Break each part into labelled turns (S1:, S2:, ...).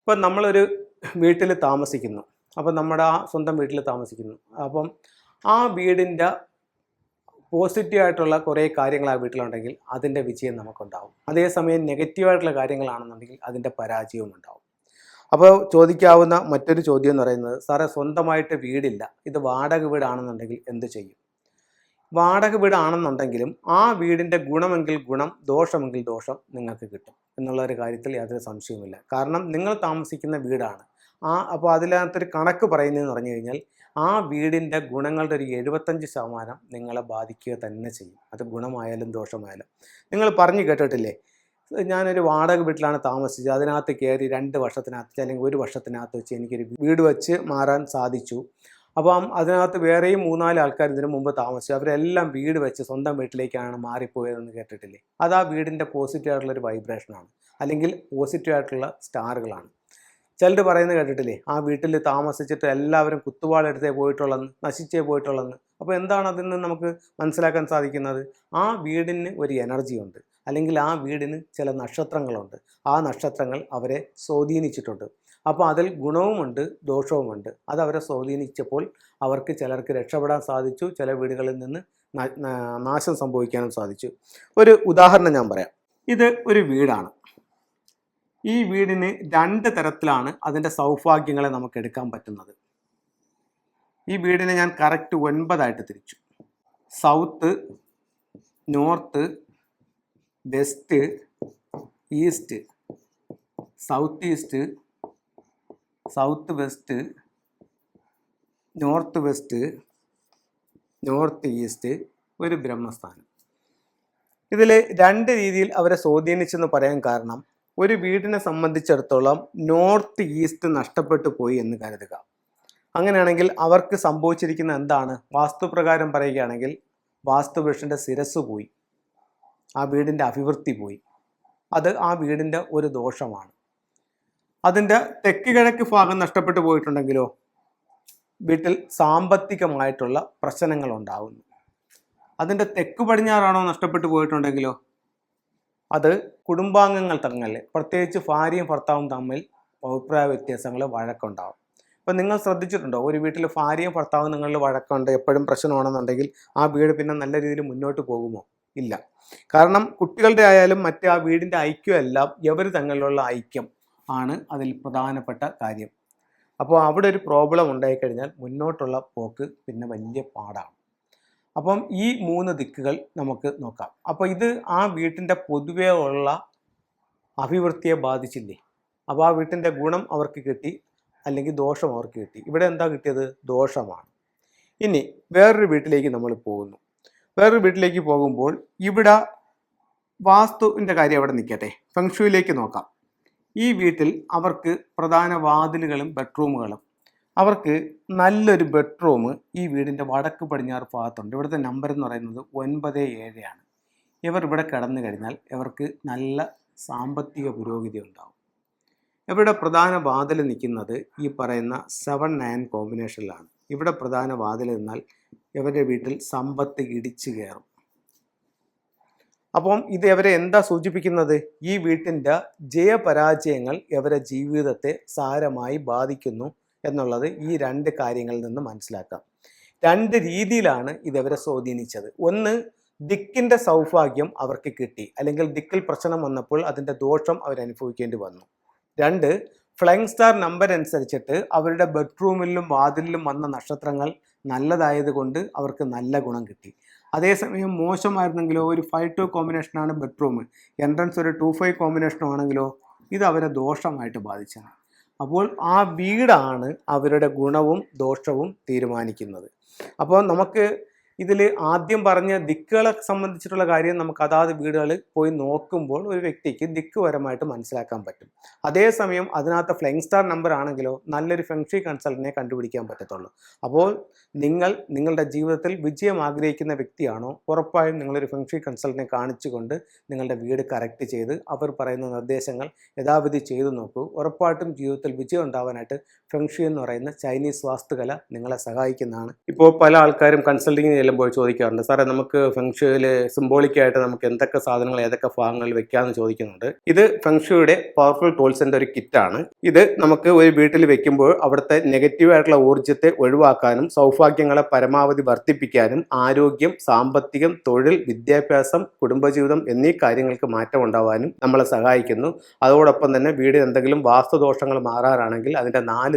S1: ഇപ്പം നമ്മളൊരു വീട്ടിൽ താമസിക്കുന്നു. അപ്പം നമ്മുടെ ആ സ്വന്തം വീട്ടിൽ താമസിക്കുന്നു. അപ്പം ആ വീടിന്റെ പോസിറ്റീവായിട്ടുള്ള കുറേ കാര്യങ്ങൾ ആ വീട്ടിലുണ്ടെങ്കിൽ അതിന്റെ വിജയം നമുക്കുണ്ടാവും. അതേസമയം നെഗറ്റീവായിട്ടുള്ള കാര്യങ്ങളാണെന്നുണ്ടെങ്കിൽ അതിന്റെ പരാജയവും ഉണ്ടാവും. അപ്പോൾ ചോദിക്കാവുന്ന മറ്റൊരു ചോദ്യം എന്ന് പറയുന്നത് സാറേ സ്വന്തമായിട്ട് വീടില്ല. ഇത് വാടക വീടാണെന്നുണ്ടെങ്കിൽ എന്ത് ചെയ്യും? വാടക വീടാണെന്നുണ്ടെങ്കിലും ആ വീടിന്റെ ഗുണമെങ്കിൽ ഗുണം ദോഷമെങ്കിൽ ദോഷം നിങ്ങൾക്ക് കിട്ടും. എന്നുള്ള ഒരു കാര്യത്തിൽ യാതൊരു സംശയവുമില്ല. കാരണം നിങ്ങൾ താമസിക്കുന്ന വീടാണ്. ആ അപ്പോൾ അതിനകത്തൊരു കണക്ക് പറയുന്നതെന്ന് പറഞ്ഞു കഴിഞ്ഞാൽ ആ വീടിന്റെ ഗുണങ്ങളുടെ ഒരു എഴുപത്തഞ്ച് ശതമാനം നിങ്ങളെ ബാധിക്കുക തന്നെ ചെയ്യും. അത് ഗുണമായാലും ദോഷമായാലും. നിങ്ങൾ പറഞ്ഞു കേട്ടിട്ടില്ലേ? ഞാനൊരു വാടക വീട്ടിലാണ് താമസിച്ചത്. അതിനകത്ത് കയറി രണ്ട് വർഷത്തിനകത്ത് അല്ലെങ്കിൽ ഒരു വർഷത്തിനകത്ത് വെച്ച് എനിക്കൊരു വീട് വെച്ച് മാറാൻ സാധിച്ചു. അപ്പം അതിനകത്ത് വേറെയും മൂന്നാൽ ആൾക്കാർ ഇതിനു മുമ്പ് താമസിച്ചു. അവരെല്ലാം വീട് വെച്ച് സ്വന്തം വീട്ടിലേക്കാണ് മാറിപ്പോയതെന്ന് കേട്ടിട്ടില്ലേ? അത് ആ വീടിന്റെ പോസിറ്റീവ് ആയിട്ടുള്ള ഒരു വൈബ്രേഷനാണ് അല്ലെങ്കിൽ പോസിറ്റീവ് ആയിട്ടുള്ള സ്റ്റാറുകളാണ്. ചിലർ പറയുന്നത് കേട്ടിട്ടില്ലേ? ആ വീട്ടിൽ താമസിച്ചിട്ട് എല്ലാവരും കുത്തുവാളെടുത്തേ പോയിട്ടുള്ളെന്ന് നശിച്ചേ പോയിട്ടുള്ളെന്ന്. അപ്പോൾ എന്താണ് അതിൽ നിന്ന് നമുക്ക് മനസ്സിലാക്കാൻ സാധിക്കുന്നത്? ആ വീടിന് ഒരു എനർജി ഉണ്ട്. അല്ലെങ്കിൽ ആ വീടിന് ചില നക്ഷത്രങ്ങളുണ്ട്. ആ നക്ഷത്രങ്ങൾ അവരെ സ്വാധീനിച്ചിട്ടുണ്ട്. അപ്പോൾ അതിൽ ഗുണവുമുണ്ട് ദോഷവുമുണ്ട്. അത് അവരെ സ്വാധീനിച്ചപ്പോൾ അവർക്ക് ചിലർക്ക് രക്ഷപ്പെടാൻ സാധിച്ചു ചില വീടുകളിൽ നിന്ന് നാശം സംഭവിക്കാനും സാധിച്ചു. ഒരു ഉദാഹരണം ഞാൻ പറയാം. ഇത് ഒരു വീടാണ്. ഈ വീടിന് രണ്ട് തരത്തിലാണ് അതിന്റെ സൗഭാഗ്യങ്ങളെ നമുക്ക് എടുക്കാൻ പറ്റുന്നത്. ഈ വീടിനെ ഞാൻ കറക്റ്റ് ഒൻപതായിട്ട് തിരിച്ചു. South north west east south east south west north west north east ഒരു ബ്രഹ്മസ്ഥാനം. ഇതിൽ രണ്ട് രീതിയിൽ അവരെ സ്വാധീനിച്ചെന്ന് പറയാൻ കാരണം ഒരു വീടിനെ സംബന്ധിച്ചിടത്തോളം നോർത്ത് ഈസ്റ്റ് നഷ്ടപ്പെട്ടു പോയി എന്ന് കരുതുക. അങ്ങനെയാണെങ്കിൽ അവർക്ക് സംഭവിച്ചിരിക്കുന്ന എന്താണ്? വാസ്തുപ്രകാരം പറയുകയാണെങ്കിൽ വാസ്തുപുരുഷന്റെ ശിരസ് പോയി. ആ വീടിന്റെ അഭിവൃദ്ധി പോയി. അത് ആ വീടിന്റെ ഒരു ദോഷമാണ്. അതിന്റെ തെക്ക് കിഴക്ക് ഭാഗം നഷ്ടപ്പെട്ടു പോയിട്ടുണ്ടെങ്കിലോ വീട്ടിൽ സാമ്പത്തികമായിട്ടുള്ള പ്രശ്നങ്ങൾ ഉണ്ടാകുന്നു അതിന്റെ തെക്ക് പടിഞ്ഞാറാണോ നഷ്ടപ്പെട്ടു പോയിട്ടുണ്ടെങ്കിലോ അത് കുടുംബാംഗങ്ങൾ തങ്ങളിൽ പ്രത്യേകിച്ച് ഭാര്യയും ഭർത്താവും തമ്മിൽ അഭിപ്രായ വ്യത്യാസങ്ങൾ വഴക്കുണ്ടാവും. ഇപ്പം നിങ്ങൾ ശ്രദ്ധിച്ചിട്ടുണ്ടോ? ഒരു വീട്ടിൽ ഭാര്യയും ഭർത്താവും നിങ്ങളിൽ വഴക്കുണ്ട് എപ്പോഴും പ്രശ്നമാണെന്നുണ്ടെങ്കിൽ ആ വീട് പിന്നെ നല്ല രീതിയിൽ മുന്നോട്ട് പോകുമോ? ഇല്ല. കാരണം കുട്ടികളുടെ ആയാലും മറ്റേ ആ വീടിന്റെ ഐക്യമെല്ലാം എവർ തങ്ങളിലുള്ള ഐക്യം ആണ് അതിൽ പ്രധാനപ്പെട്ട കാര്യം. അപ്പോൾ അവിടെ ഒരു പ്രോബ്ലം ഉണ്ടായിക്കഴിഞ്ഞാൽ മുന്നോട്ടുള്ള പോക്ക് പിന്നെ വലിയ പാടാണ്. അപ്പം ഈ മൂന്ന് ദിക്കുകൾ നമുക്ക് നോക്കാം. അപ്പോൾ ഇത് ആ വീട്ടിന്റെ പൊതുവേ ഉള്ള അഭിവൃദ്ധിയെ ബാധിച്ചില്ലേ? അപ്പോൾ ആ വീട്ടിന്റെ ഗുണം അവർക്ക് കിട്ടി അല്ലെങ്കിൽ ദോഷം അവർക്ക് കിട്ടി. ഇവിടെ എന്താ കിട്ടിയത്? ദോഷമാണ്. ഇനി വേറൊരു വീട്ടിലേക്ക് നമ്മൾ പോകുന്നു. വേറൊരു വീട്ടിലേക്ക് പോകുമ്പോൾ ഇവിടെ വാസ്തുവിന്റെ കാര്യം അവിടെ നിൽക്കട്ടെ. ഫെങ്ഷുയിലേക്ക് നോക്കാം. ഈ വീട്ടിൽ അവർക്ക് പ്രധാന വാതിലുകളും ബെഡ്റൂമുകളും. അവർക്ക് നല്ലൊരു ബെഡ്റൂം ഈ വീടിന്റെ വടക്ക് പടിഞ്ഞാറ് ഭാഗത്തുണ്ട്. ഇവിടുത്തെ നമ്പർ എന്ന് പറയുന്നത് ഒൻപത് ഏഴാണ് ഇവർ ഇവിടെ കിടന്നു കഴിഞ്ഞാൽ ഇവർക്ക് നല്ല സാമ്പത്തിക പുരോഗതി ഉണ്ടാവും. ഇവരുടെ പ്രധാന വാതിൽ നിൽക്കുന്നത് ഈ പറയുന്ന സെവൻ നയൻ കോമ്പിനേഷനിലാണ്. ഇവിടെ പ്രധാന വാതിൽ നിന്നാൽ ഇവരുടെ വീട്ടിൽ സമ്പത്ത് ഇടിച്ചു കയറും. അപ്പം ഇത് ഇവരെ എന്താ സൂചിപ്പിക്കുന്നത്? ഈ വീട്ടിന്റെ ജയപരാജയങ്ങൾ ഇവരെ ജീവിതത്തെ സാരമായി ബാധിക്കുന്നു എന്നുള്ളത് ഈ രണ്ട് കാര്യങ്ങളിൽ നിന്ന് മനസ്സിലാക്കാം. രണ്ട് രീതിയിലാണ് ഇതവരെ സ്വാധീനിച്ചത്. ഒന്ന് ദിക്കിന്റെ സൗഭാഗ്യം അവർക്ക് കിട്ടി. അല്ലെങ്കിൽ ദിക്കിൽ പ്രശ്നം വന്നപ്പോൾ അതിന്റെ ദോഷം അവരനുഭവിക്കേണ്ടി വന്നു. രണ്ട് ഫ്ലൈങ് സ്റ്റാർ നമ്പർ അനുസരിച്ചിട്ട് അവരുടെ ബെഡ്റൂമിലും വാതിലിലും വന്ന നക്ഷത്രങ്ങൾ നല്ലതായതുകൊണ്ട് അവർക്ക് നല്ല ഗുണം കിട്ടി. അതേസമയം മോശമായിരുന്നെങ്കിലോ ഒരു ഫൈവ് ടു കോമ്പിനേഷനാണ് ബെഡ്റൂം എൻട്രൻസ് ഒരു ടു ഫൈവ് കോമ്പിനേഷൻ ആണെങ്കിലോ ഇത് അവരെ ദോഷമായിട്ട് ബാധിച്ചാണ് അപ്പോൾ ആ വീടാണ് അവരുടെ ഗുണവും ദോഷവും തീരുമാനിക്കുന്നത്. അപ്പോൾ നമുക്ക് ഇതിൽ ആദ്യം പറഞ്ഞ ദിക്കുകളെ സംബന്ധിച്ചിട്ടുള്ള കാര്യം നമുക്ക് അതാത് വീടുകളിൽ പോയി നോക്കുമ്പോൾ ഒരു വ്യക്തിക്ക് ദിക്കുപരമായിട്ട് മനസ്സിലാക്കാൻ പറ്റും. അതേസമയം അതിനകത്ത് ഫ്ലൈങ് സ്റ്റാർ നമ്പർ ആണെങ്കിലോ നല്ലൊരു ഫെങ്ഷി കൺസൾട്ടിനെ കണ്ടുപിടിക്കാൻ പറ്റത്തുള്ളൂ. അപ്പോൾ നിങ്ങൾ നിങ്ങളുടെ ജീവിതത്തിൽ വിജയം ആഗ്രഹിക്കുന്ന വ്യക്തിയാണോ ഉറപ്പായും നിങ്ങളൊരു ഫെങ്ഷി കൺസൾട്ടിനെ കാണിച്ചുകൊണ്ട് നിങ്ങളുടെ വീട് കറക്റ്റ് ചെയ്ത് അവർ പറയുന്ന നിർദ്ദേശങ്ങൾ യഥാവിധി ചെയ്തു നോക്കൂ. ഉറപ്പായിട്ടും ജീവിതത്തിൽ വിജയം ഉണ്ടാവാനായിട്ട് ഫെങ്ഷി എന്ന് പറയുന്ന ചൈനീസ് വാസ്തുകല നിങ്ങളെ സഹായിക്കുന്നതാണ്. ഇപ്പോൾ പല ആൾക്കാരും കൺസൾട്ടിങ്ങിന് ചെല്ലുമ്പോൾ ചോദിക്കാറുണ്ട് സാറേ നമുക്ക് ഫെങ്ഷുവിൽ സിംബോളിക്കായിട്ട് നമുക്ക് എന്തൊക്കെ സാധനങ്ങൾ ഏതൊക്കെ ഭാഗങ്ങളിൽ വെക്കാമെന്ന് ചോദിക്കുന്നുണ്ട്. ഇത് ഫെങ്ഷുയുടെ പവർഫുൾ ടൂൾസിന്റെ ഒരു കിറ്റാണ് ഇത് നമുക്ക് ഒരു വീട്ടിൽ വെക്കുമ്പോൾ അവിടുത്തെ നെഗറ്റീവായിട്ടുള്ള ഊർജത്തെ ഒഴിവാക്കാനും സൗഭാഗ്യങ്ങളെ പരമാവധി വർദ്ധിപ്പിക്കാനും ആരോഗ്യം സാമ്പത്തികം തൊഴിൽ വിദ്യാഭ്യാസം കുടുംബജീവിതം എന്നീ കാര്യങ്ങൾക്ക് മാറ്റം ഉണ്ടാവാനും നമ്മളെ സഹായിക്കുന്നു. അതോടൊപ്പം തന്നെ വീടിന് എന്തെങ്കിലും വാസ്തുദോഷങ്ങൾ മാറാറാണെങ്കിൽ അതിന്റെ നാല്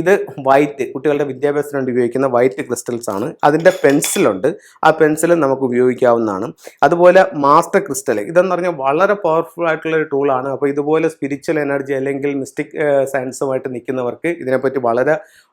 S1: ഇത് വൈറ്റ് കുട്ടികളുടെ വിദ്യാഭ്യാസത്തിന് വേണ്ടി ഉപയോഗിക്കുന്ന വൈറ്റ് ക്രിസ്റ്റൽസ് ആണ്. അതിന്റെ പെൻസിലുണ്ട് ആ പെൻസിൽ നമുക്ക് ഉപയോഗിക്കാവുന്നതാണ്. അതുപോലെ മാസ്റ്റർ ക്രിസ്റ്റൽ ഇതെന്ന് പറഞ്ഞാൽ വളരെ പവർഫുൾ ആയിട്ടുള്ള ഒരു ടൂളാണ് അപ്പോൾ ഇതുപോലെ സ്പിരിച്വൽ എനർജി അല്ലെങ്കിൽ മിസ്റ്റിക് സയൻസുമായിട്ട് നിൽക്കുന്നവർക്ക് ഇതിനെപ്പറ്റി വളരെ